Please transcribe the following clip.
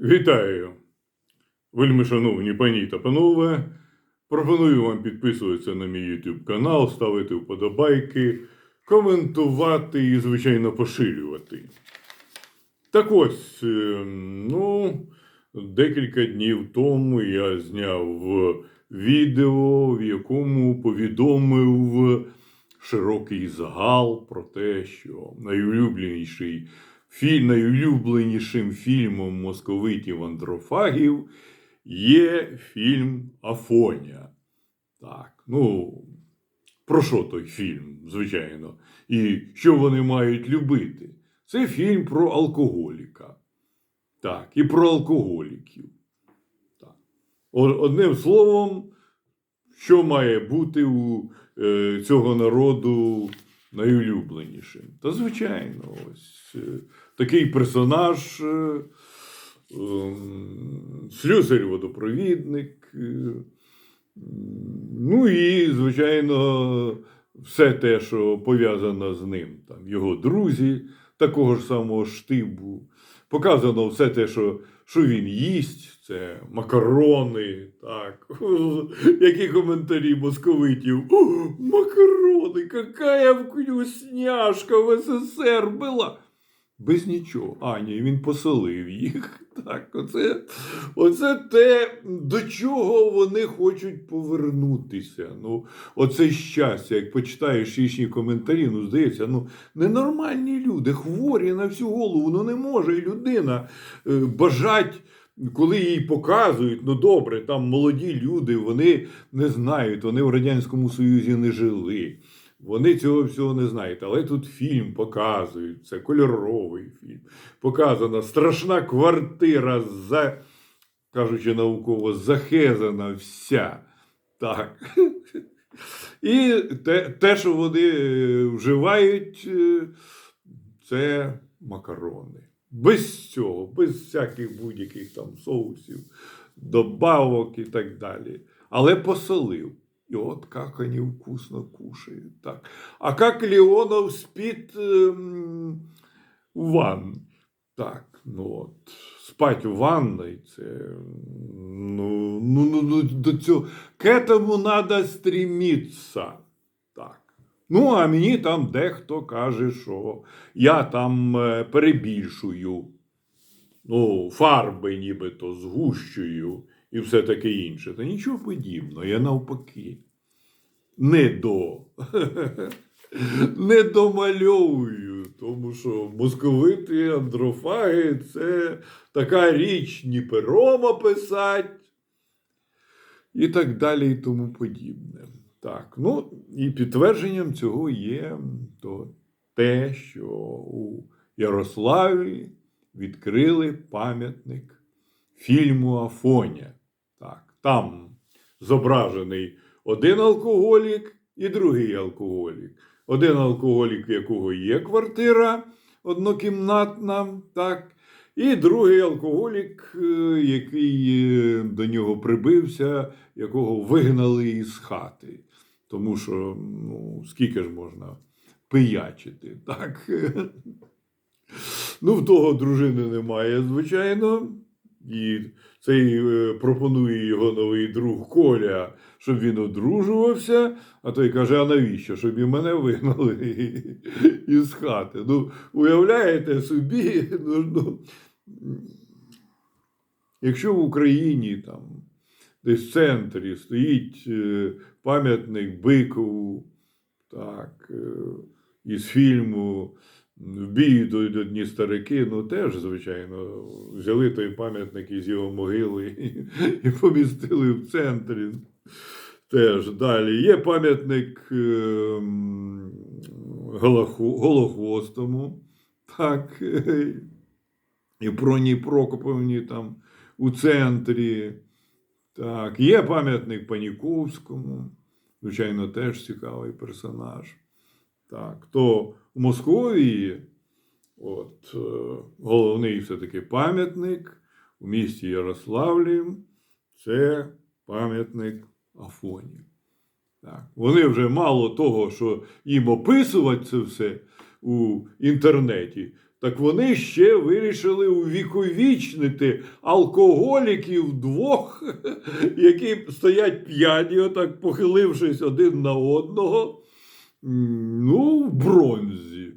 Вітаю, вельми шановні пані та панове. Пропоную вам підписуватися на мій YouTube канал, ставити вподобайки, коментувати і, звичайно, поширювати. Так ось, е, ну, декілька днів тому я зняв відео, в якому повідомив широкий загал про те, що найулюбленіший найулюбленішим фільмом московитів андрофагів є фільм Афоня. Так, ну, про що той фільм, звичайно, і що вони мають любити? Це фільм про алкоголіка. Так, і про алкоголіків. Так. Одним словом, що має бути у е, цього народу найулюбленішим? Та звичайно, ось е, такий персонаж, е, ем, слюсарь-водопровідник. е, Ну і, звичайно, все те, що пов'язано з ним. Там його друзі такого ж самого штибу. Показано все те, що, що він їсть, це макарони, так. Які коментарі московитів. О, макарони, какая вкусняшка в СССР була. Без нічого. А, ні, він поселив їх. Так, оце, оце те, до чого вони хочуть повернутися. Ну, оце щастя, як почитаєш їхні коментарі, ну, здається, ну, ненормальні люди, хворі на всю голову, ну не може людина е, бажать. Коли їй показують, ну добре, там молоді люди, вони не знають, вони в Радянському Союзі не жили. Вони цього всього не знають. Але тут фільм показують, це кольоровий фільм. Показана страшна квартира, за, кажучи науково, захезана вся. Так. І те, те, що вони е, вживають, е, це макарони. Без цього, без всяких будь-яких там соусів, добавок і так далі. Але посолив. И вот как они вкусно кушают. Так. А как Леонов спит в ванн. Так, ну от, спать в ванной, це, ну, ну, ну, ну, до цього, к этому надо стремиться. Так. Ну, а мені там дехто каже, що я там е, перебільшую, ну, фарби нібито згущую і все таке інше. Та нічого подібного, я навпаки. Не до. Не домальовую, тому що московити, андрофаги це така річ, ні пером описать, і так далі, і тому подібне. Так, ну і підтвердженням цього є то те, що у Ярославі відкрили пам'ятник фільму Афоня. Так, там зображений один алкоголік і другий алкоголік. Один алкоголік, в якого є квартира однокімнатна, так, і другий алкоголік, е, який е, до нього прибився, якого вигнали із хати. Тому що ну, скільки ж можна пиячити, так? Ну, в того дружини немає, звичайно. І цей е, пропонує його новий друг Коля, щоб він одружувався, а той каже: а навіщо? Щоб і мене вигнали із хати. Ну, уявляєте собі, ну, ну, якщо в Україні там десь в центрі стоїть е, пам'ятник Бикову, так, е, із фільму в бій йдуть одні старики, ну теж, звичайно, взяли той пам'ятник із його могили і, і помістили в центрі. Теж далі. Є пам'ятник Голоху- Голохвостому, так, і Проній Прокоповні там у центрі. Так, є пам'ятник Паніковському, звичайно, теж цікавий персонаж. Так, то в Московії от, е, головний все-таки пам'ятник у місті Ярославлі це пам'ятник Афоні. Так. Вони вже мало того, що їм описувати це все у інтернеті, Так вони ще вирішили увіковічнити алкоголіків двох, які стоять п'яні, отак похилившись один на одного. Ну, в бронзі.